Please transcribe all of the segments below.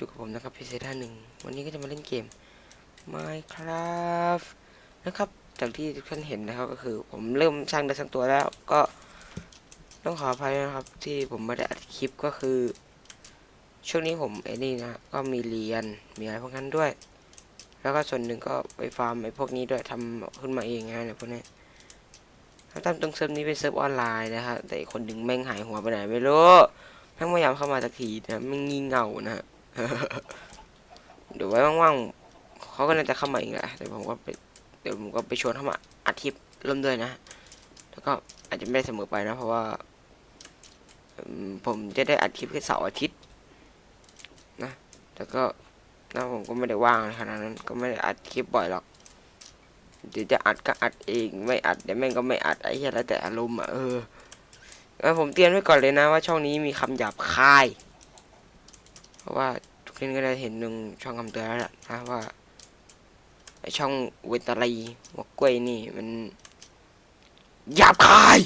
อยู่กับผมนะครับพีเซท่าหนึ่งวันนี้ก็จะมาเล่นเกม Minecraft นะครับจากที่ทุกท่านเห็นนะครับก็คือ ผมเริ่มสร้างได้สักตัวแล้ว ก็ต้องขออภัยนะครับ ที่ผมไม่ได้อัดคลิปก็คือ ช่วงนี้ผมไอ้นี่นะก็มีเรียนมีอะไรพวกนั้นด้วย แล้วก็ส่วนหนึ่งก็ไปฟาร์มไอ้พวกนี้ด้วยทำขึ้นมาเองไงเนี่ยพวกนี้แล้วทำตรงเซิร์ฟนี้เป็นเซิร์ฟออนไลน์นะครับแต่คนดึงแม่งหายหัวไปไหนไม่รู้แม่งพยายามเข้ามาสักทีนะแม่งงี่เง่านะฮะ เดี๋ยวไว้ว่างๆเขาก็น่าจะเข้ามาอีกแหละเดี๋ยวผมก็ไปเดี๋ยวผมก็ไปชวนเข้ามาอัดคลิปเริ่มด้วยนะ แล้วก็อาจจะไม่ได้เสมอไปนะ เพราะว่าผมจะได้อัดคลิปแค่เสาร์อาทิตย์นะแต่ก็นะผมก็ไม่ได้ว่างขนาดนั้น ก็ไม่ได้อัดคลิปบ่อยหรอกเดี๋ยวจะอัดก็อัดเองไม่อัดเดี๋ยวแม่งก็ไม่อัดไอ้เหี้ยแล้วแต่อารมณ์อะเอองั้นผมเตือนไว้ก่อนเลยนะว่าช่องนี้มีคำหยาบคาย เพราะว่าทุกท่านก็ได้เห็นหนึ่งช่องคำเตือนแล้วล่ะนะว่าไอช่องเวตาลีหัวกล้วยนี่มันหยาบคาย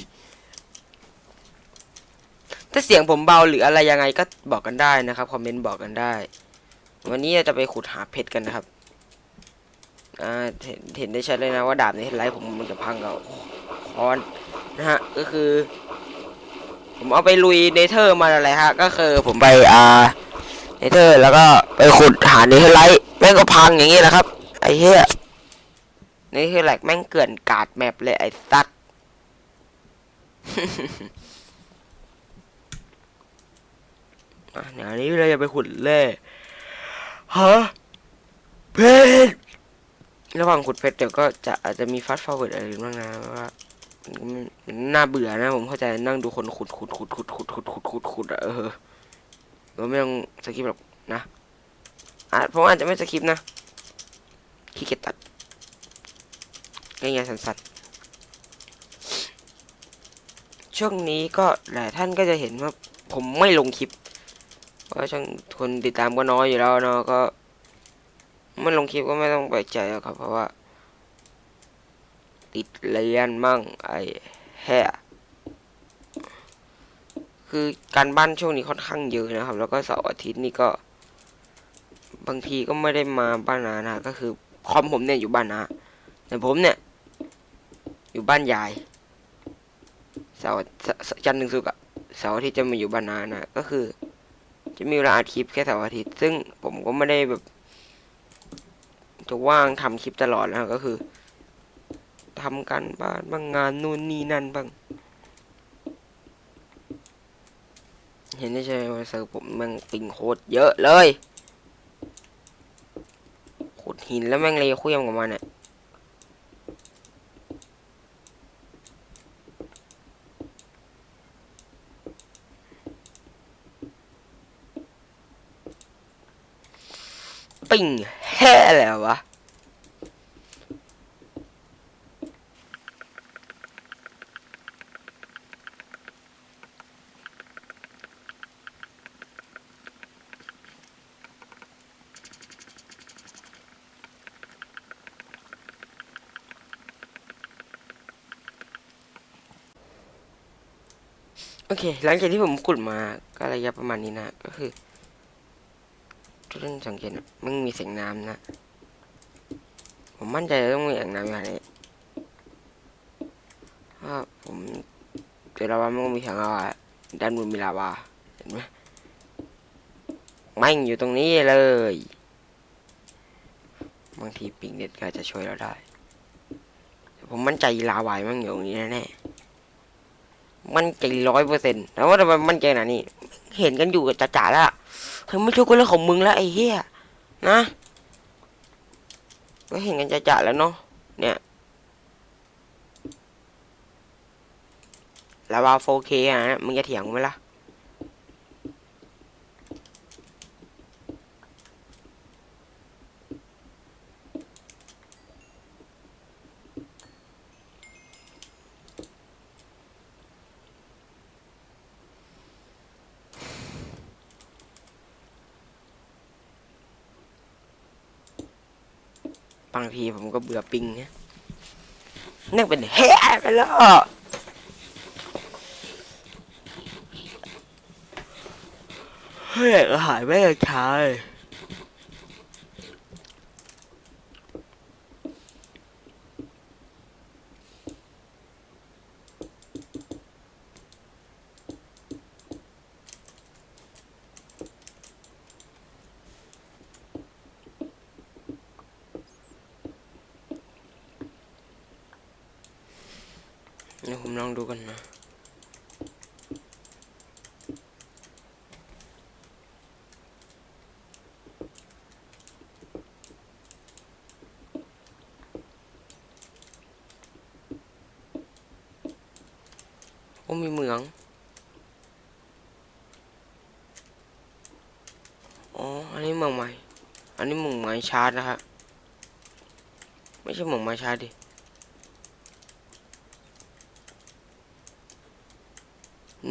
ถ้าเสียงผมเบาหรืออะไรยังไงก็บอกกันได้นะครับคอมเมนต์บอกกันได้ วันนี้เราจะไปขุดหาเพชรกันนะครับอ่าเห็นเห็นได้ชัดเลยนะว่าดาบในเฮดไลท์ผมมันจะพังกับคอนนะฮะก็คือ ผมเอาไปลุยเนเธอร์มาอะไรฮะ ก็คือผมไปอ่า เนเธอร์แล้วก็ไปขุดหาเนเธอร์ไลท์แม่งก็พังอย่างงี้แหละครับ ไอ้เหี้ยเนเธอร์ไลท์แม่งเกลื่อนกาดแมปเลยไอ้สัตว์เดี๋ยวนนี้เราจะไปขุดเล่ฮะเพชรระหว่างขุดเพชรเดี๋ยวก็จะอาจจะมีฟาสต์ฟอร์เวิร์ดอะไรบ้างนะว่าน่าเบื่อนะผมเข้าใจนั่งดูคนขุดขุดขุดขุดขุดขุดขุดขุดขุดเออ เราไม่ต้องสกิปหรอกนะอาจผมอาจจะไม่สกิปนะขี้เกียจตัดง่ายๆสั้นๆช่วงนี้ก็หลายท่านก็จะเห็นว่าผมไม่ลงคลิปเพราะช่างคนติดตามก็น้อยอยู่แล้วเนาะก็ไม่ลงคลิปก็ไม่ต้องไปลกใจหรอกครับ เพราะว่า ติดเรียนมั่งไอ้แห่ คือการบ้านช่วงนี้ค่อนข้างเยอะนะครับ แล้วก็เสาร์อาทิตย์นี่ก็ บางทีก็ไม่ได้มาบ้านนานะก็คือคอมผมเนี่ยอยู่บ้านนาแต่ผมเนี่ย อยู่บ้านยายเสาร์เสาร์จันทร์ถึงศุกร์อะเสาร์อาทิตย์จะมาอยู่บ้านนานะก็คือ จะมีเวลาอัดคลิปแค่เสาร์อาทิตย์ ซึ่งผมก็ไม่ได้แบบจะว่างทำคลิปตลอดนะก็คือทำกันบ้านบ้างงานนู่นนี่นั่นบ้าง เห็นได้ใช่ไหมว่าเซิร์ฟผมแม่งปิงโคตรเยอะเลยขุดหินแล้วแม่งเลยคุยมกับมันเนี่ยปิงแฮ่แล้ววะ หลังจากที่ผมขุดมาก็ระยะประมาณนี้นะก็คือทุกท่านสังเกตนะมันมีเสียงน้ำนะ ผมมั่นใจว่าต้องมีเสียงน้ำอย่างนี้เพราผมเจอลาวามันก็มีเสียงลาวาด้านบนมีลาวาเห็นไหมไม่งอยู่ตรงนี้เลยบางทีปิงเน็ตก็จะช่วยเราได้ผมมั่นใจลาวามันอยู่ตรงนี้แน่ๆ มั่นใจร้อยเปอร์เซ็นต์แล้วว่าทำไมมั่นใจขนาดนี้ เห็นกันอยู่กับจ่าๆแล้วอะเฮ้ยไม่ช่วยก็เรื่องของมึงแล้วไอ้เหี้ยนะก็เห็นกันจ่าๆแล้วเนาะเนี่ยลาวา 4K อะนะมึงจะเถียงไหมล่ะ พีผมก็เบื่อปิงเนี่ยนั่งเป็นแฮะไปแล้วเฮ้ยก็หายไม่ได้ใช้เดี๋ยวผมลองดูกันนะโอ้มีเหมือง อ๋อ อันนี้เหมืองใหม่ อันนี้เหมืองไม้ชาร์จนะฮะ ไม่ใช่เหมืองไม้ชาร์จดิ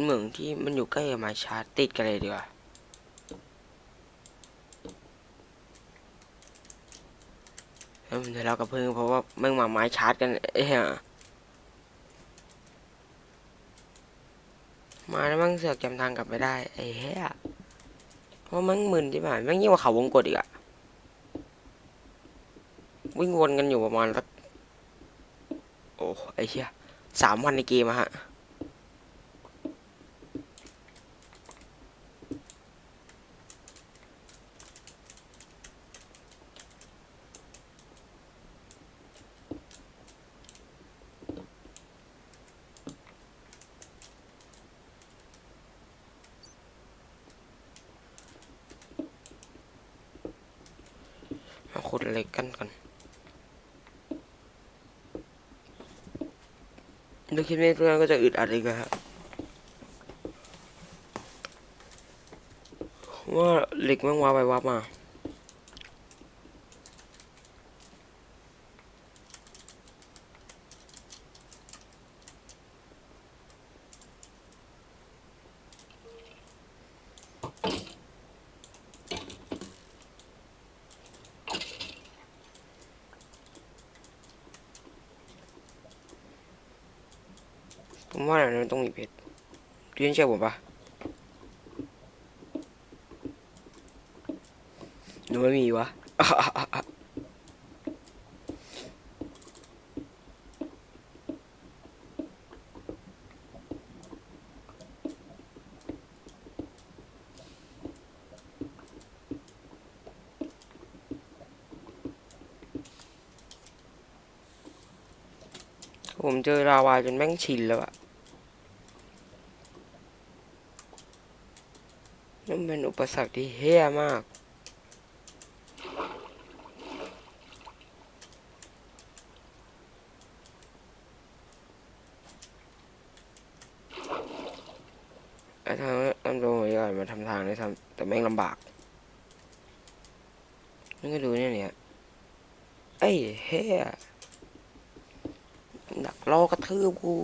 เหมืองที่มันอยู่ใกล้กับไม้ชาร์ติดกันเลยดีกว่าแล้วผมทะเลาะกับเพื่อนเพราะว่าแม่งมาไม้ชาร์จกันเอ้ยมาแล้วมั่งเสือกจำทางกลับไม่ได้ไอ้เหี้ยเพราะมั่งมึนที่ผ่านแม่งยิ่งกว่าเขาวงกดอีกอะวิ่งวนกันอยู่ประมาณสักโอ้ไอ้เหี้ยสามวันในเกมอะฮะ มาขุดเหล็กกันก่อนดู คลิปนี้เพื่นก็จะอึดอัดอีกแล้วครับว่าเหล็กแม่งวาไปวับมา ผมว่าอันนั้นต้องมีเพชรเรียนเชื่อผมปะหนูไม่มีวะผมเจอลาวาจนแม่งชินแล้วอะนั่นเปสรรคที่เฮี้ยมาก ไอ้ทางตำรวจยอดมาทำทางได้ทำแต่แม่งลำบากนี่ก็ดูเนี่ยเนี่ยไอ้เฮี้ยดักรอกระทืบกู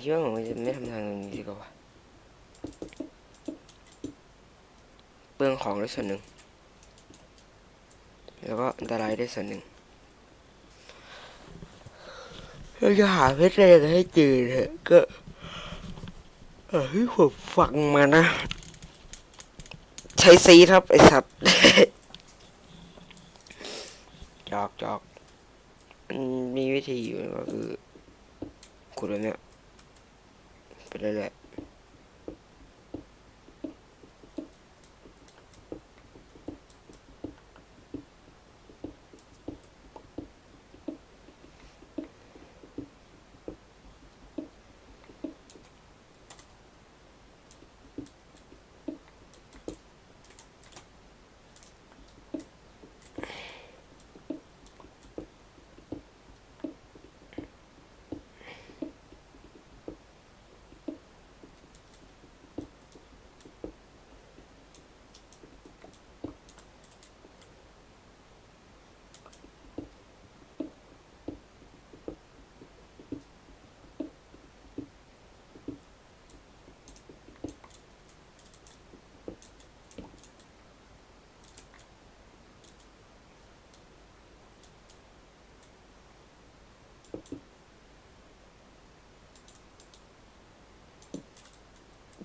คิดว่าผมจะไม่ทำทางตรงนี้ดีกว่าวะเปลืองของด้วยส่วนหนึ่ง แล้วก็อันตรายได้ส่วนหนึ่งเราจะหาเพชรอะไรให้เจอเถอะก็เออที่ผมฟังมานะ ใช้ซีครับ ไอสัตว์จอกจอกมันมีวิธีอยู่ก็คือขุดแบบเนี้ย ไปเรื่อย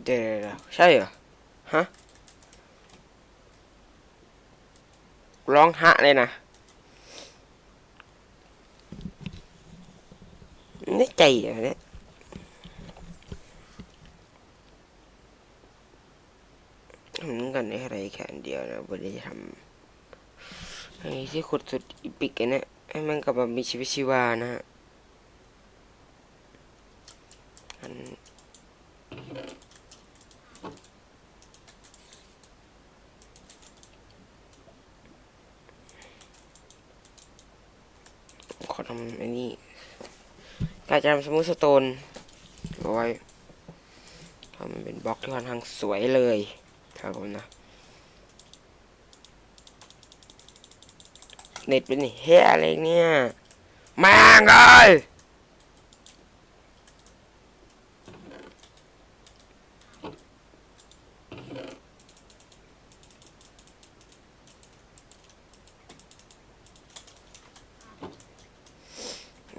เดี๋ยวใช่เหรอ ฮะ ร้องฮะเลยนะ นี่ใจเหรอเนี่ยผมกันในอะไรแค่เดียวนะบริจะทำไอ้ที่ขุดสุดอีปิกเนี่ยให้มันกลับมามีชีวิตชีวานะฮะอัน ทำไอ้นี่การจะทำสมูทสโตนเอาไว้ทำมันเป็นบล็อกที่ค่อนข้างสวยเลยครับผมนะเน็ตเป็นเฮียอะไรเนี่ยแม่งเลย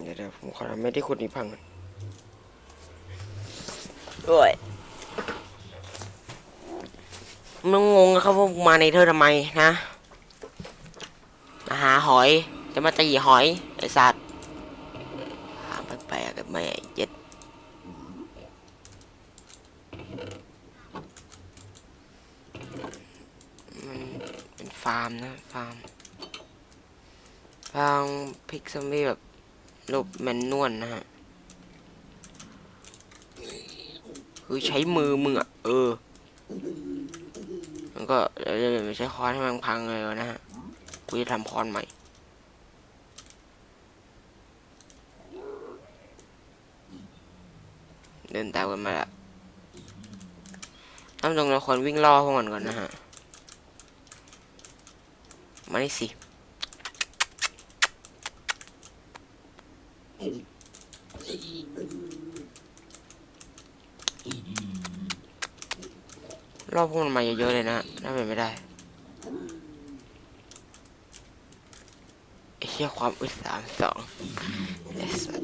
เดี๋ยวเดี๋ยวผม ขุดนี่พังก่อนด้วยมึงงงนะครับว่ามาในเธอทำไมนะมาหาหอย จะมาตีหอยไอสัตว์หาแปๆกันไม่เย็ดมันเป็นฟาร์มนะ ฟาร์มฟาร์มพริกซอมบี้แบบ รูปแมนนวลนะฮะคือใช้มือมึงอะเออ มันก็เดี๋ยวไม่ใช้ค้อนให้มันพังเลยนะฮะกูจะทำคอนใหม่เดินตามกันมาละน้ำตรงเราควรวิ่งล่อพวกมันก่อนนะฮะ มานี่สิ รอบพวกมันมาเยอะๆเลยนะน่าเป็นไม่ได้ไอ้เชี่ยความอึดสามสองไอ้สัสถ้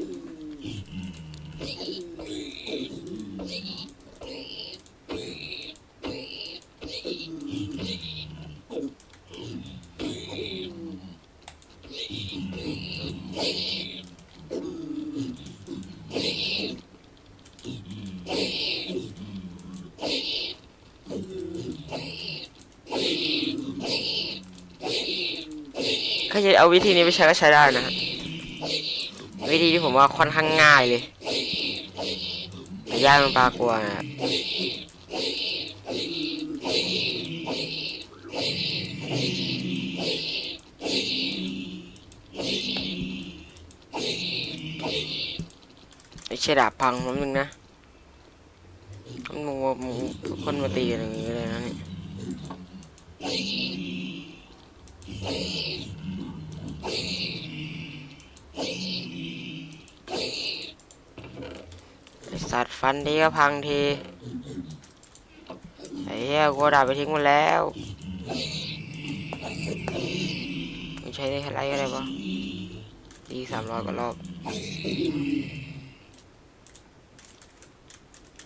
าจะเอาวิธีนี้ไปใช้ก็ใช้ได้นะฮะวิธีที่ผมว่าค่อนข้างง่ายเลยแต่ยากมันปลากลัวนะไอ้เชดาบพังมันนึงนะมันมึงว่ามึงทุกคนมาตีกันอย่างนี้เลยนะนี่ไอ้ สัตว์ฟันทีก็พังทีไอ้เหี้ยกูดาบไปทิ้งหมดแล้วไม่ใช้ได้อะไรก็ไรปะตีสามร้อยกว่ารอบ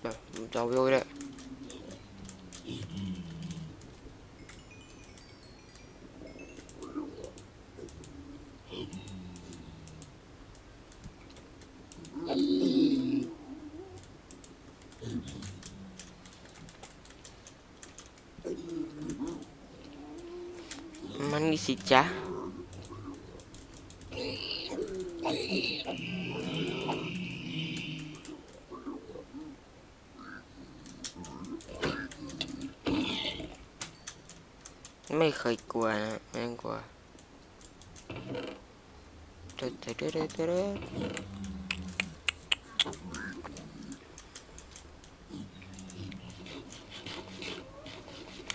แบบจะเอาวิวเลย มันนี่สิจ๊ะไม่เคยกลัวนะไม่ต้องกลัวเด้อเด้อเด้อเด้อเด้อ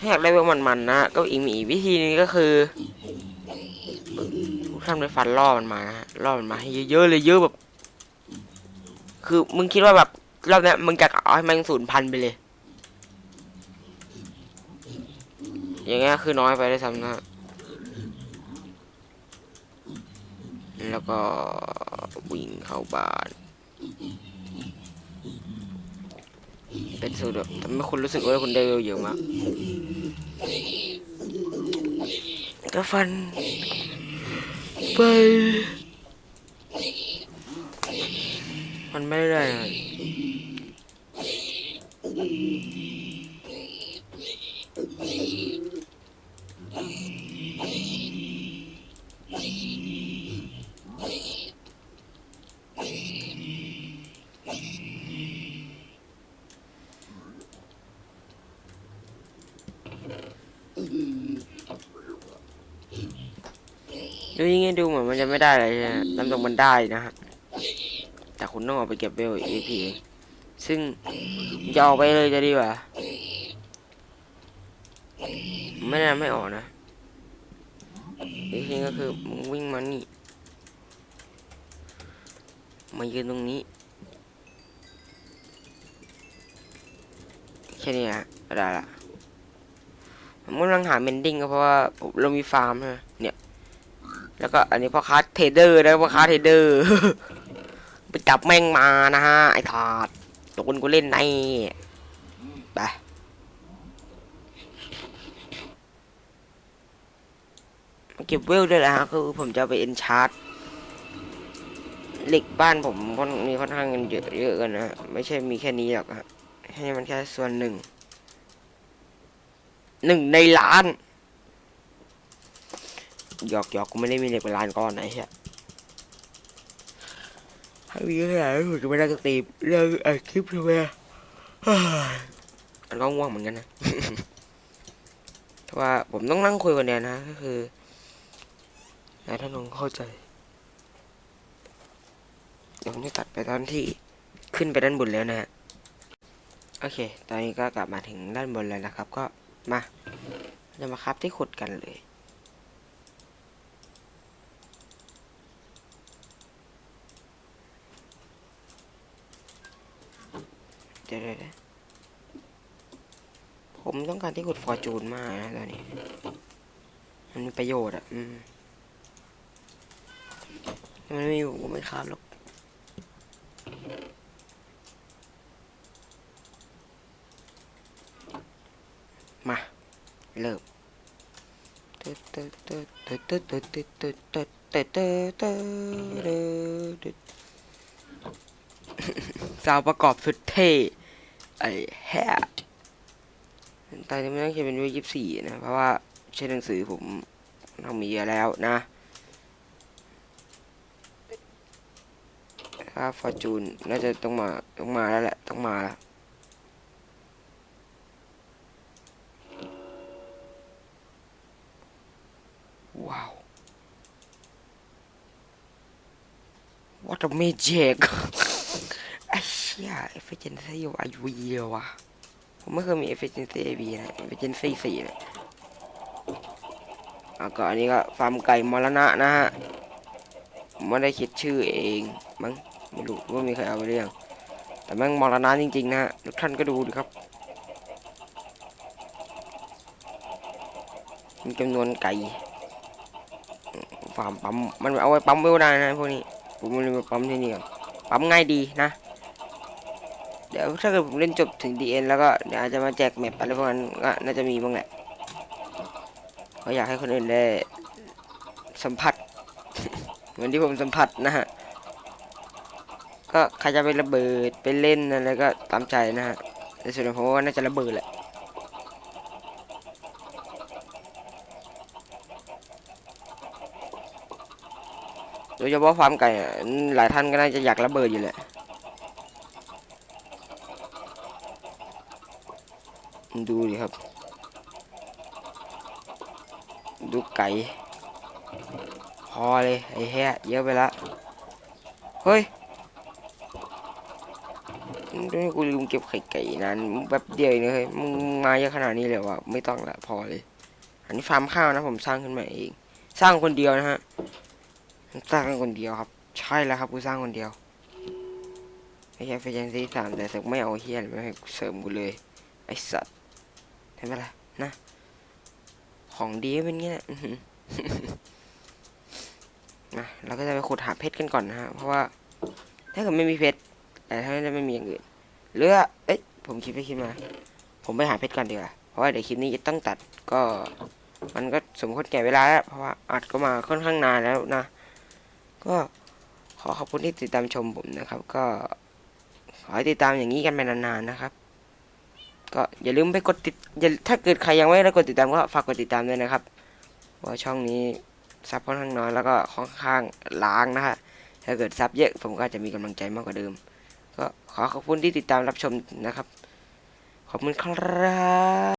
ถ้า อยากได้เวลมันๆนะก็อีกมีอีกวิธีนึงก็คือทำด้วยฟันล่อมันมานะล่อมันมาให้เยอะๆเลยเยอะแบบ คือมึงคิดว่าแบบรอบนี้มึงจะเอาให้มันสูญพันธุ์ไปเลย อย่างเงี้ยคือน้อยไปได้วยซ้ำนะแล้วก็วิ่งเข้าบ้าน เป็นสูตรแบบทำให้คุณรู้สึกว่าคุณได้เร็วเยอะมากก็ฟัน ไป มันไม่ได้เลย ดูยังไงดูเหมือนมันจะไม่ได้เลยนะน้ำตกมันได้นะฮะ แต่คุณต้องออกไปเก็บเบลเอพีซึ่งจะออกไปเลยจะดีกว่า ไม่ได้ไม่ออกนะอีกทีก็คือมึงวิ่งมานี่มายืนตรงนี้แค่นี้ฮะได้ละผมกำลังหาเมนดิ้งก็เพราะว่าเรามีฟาร์มใช่ไหม แล้วก็อันนี้พ่อค้าเทเดอร์นะพ่อค้าเทเดอร์ ไปจับแม่งมานะฮะไอ้ถาดตกคนกูเล่นในไปมาเก็บเวลด้วยนะฮะคือผมจะไปเอ็นชาร์จเหล็กบ้านผมค่อนมีค่อนข้างกันเยอะเยอะกันนะฮะไม่ใช่มีแค่นี้หรอกฮะให้มันแค่ส่วนหนึ่งหนึ่งในล้าน หยอกหยอกกูไม่ได้มีเหล็กเป็นล้านก้อนนะไอ้เหี้ยถ้ามีขนาดนั้นผมจะไม่ได้สตรีมเรื่องอัดคลิปทำไมอะมันก็ง่วงเหมือนกันนะแต่ว่าผมต้องนั่งคุยกันเนี่ยนะก็คือแล้วถ้าน้องเข้าใจเดี๋ยวผมจะตัดไปตอนที่ขึ้นไปด้านบนแล้วนะฮะโอเค ตอนนี้ก็กลับมาถึงด้านบนแล้วนะครับ ก็มา จะมาครับที่ขุดกันเลย ดี๋ยวผมต้องการที่ขุดฟอร์จูนมากนะตอนนี้ มันมีประโยชน์อะ อืม มันไม่อยู่ก็ไม่ครับหรอกมา เริ่มตึ๊ดตึ๊ดตึ๊ดตึ๊ดตึ๊ดตึ๊ดตึ๊ดตึ๊ดตึ๊ดตึ๊ดตึ๊ดตึ๊ดตึ๊ดซาวประกอบสุดเท่ ไอ้แฮะตอนนี้ไม่ต้องเขียนเป็นด้วยยี่สิบสี่นะ เพราะว่าใช้หนังสือผมต้องมีเยอะแล้วนะถ้าฟอร์จูนน่าจะต้องมาต้องมาแล้วแหละ ต้องมาแล้วว้าว What a magic ไอ้เชี่ย efficiency วะยูเยวะผมไม่เคยมี efficiency AB นะ efficiency สี่นะแล้วก็อันนี้ก็ฟาร์มไก่มรณะนะฮะผมไม่ได้คิดชื่อเองมั้งไม่รู้ว่ามีใครเอาไปเรียงแต่แม่งมรณะจริงๆนะฮะทุกท่านก็ดูดิครับมีจำนวนไก่ฟาร์มปั๊มมันเอาไว้ปั๊มเวลได้นะพวกนี้ผมมันเลยมาปั๊มที่นี่ก่อนปั๊มง่ายดีนะ ดี๋ยวถ้าเกิดผมเล่นจบถึงดีเอ็นแล้วก็เดี๋ยวอาจจะมาแจกแมปอะไรพวกนั้นก็น่าจะมีบ้างแหละก็อยากให้คนอื่นได้สัมผัส เหมือนที่ผมสัมผัสนะฮะ ก็ใครจะไประเบิดไปเล่นอะไรก็ตามใจนะฮะแต่ส่วนของผมว่าน่าจะระเบิดแหละโดยเฉพาะฟาร์มไก่หลายท่านก็น่าจะอยากระเบิดอยู่แหละ ดูดิครับ ดูไก่ พอเลย ไอ้แฮะเยอะไปละ เฮ้ยดูนี่กูลืมเก็บไข่ไก่นานแป๊บเดียวเองนะเฮ้ยมึงมาเยอะขนาดนี้เลยวะไม่ต้องละพอเลย อันนี้ฟาร์มข้าวนะผมสร้างขึ้นมาเอง สร้างคนเดียวนะฮะ สร้างคนเดียวครับ ใช่แล้วครับกูสร้างคนเดียว ไม่ใช่เฟรนซี่สามแต่สึกไม่เอาเฮียนไม่ให้เสริมกูเลย ไอสัตว์ ห็นไหมล่ะนะ ของดีเป็นงี้ยอื้อหือนะเราก็จะไปขุดหาเพชรกันก่อนนะฮะ เพราะว่า ถ้าเกิดไม่มีเพชรแต่ถ้าจะไม่มีอย่างอื่นหรือเอ๊ะผมคิดไปคิดมา ผมไปหาเพชรก่อนดีกว่าเพราะว่าเดี๋ยวคลิปนี้จะต้องตัดก็ มันก็สมควรแก่เวลาแล้วเพราะว่าอัดก็มาค่อนข้างนานแล้วนะ ก็ขอขอบคุณที่ติดตามชมผมนะครับ ก็ขอให้ติดตามอย่างนี้กันไปนานๆนะครับ ก็อย่าลืมไปกดติดอย่าถ้าเกิดใครยังไม่ได้กดติดตามก็ฝากกดติดตามด้วยนะครับว่าช่องนี้ซับค่อนข้างน้อยแล้วก็ค่อนข้างล้างนะฮะถ้าเกิดซับเยอะผมก็จะมีกำลังใจมากกว่าเดิม ก็ขอขอบคุณที่ติดตามรับชมนะครับ ขอบคุณครับ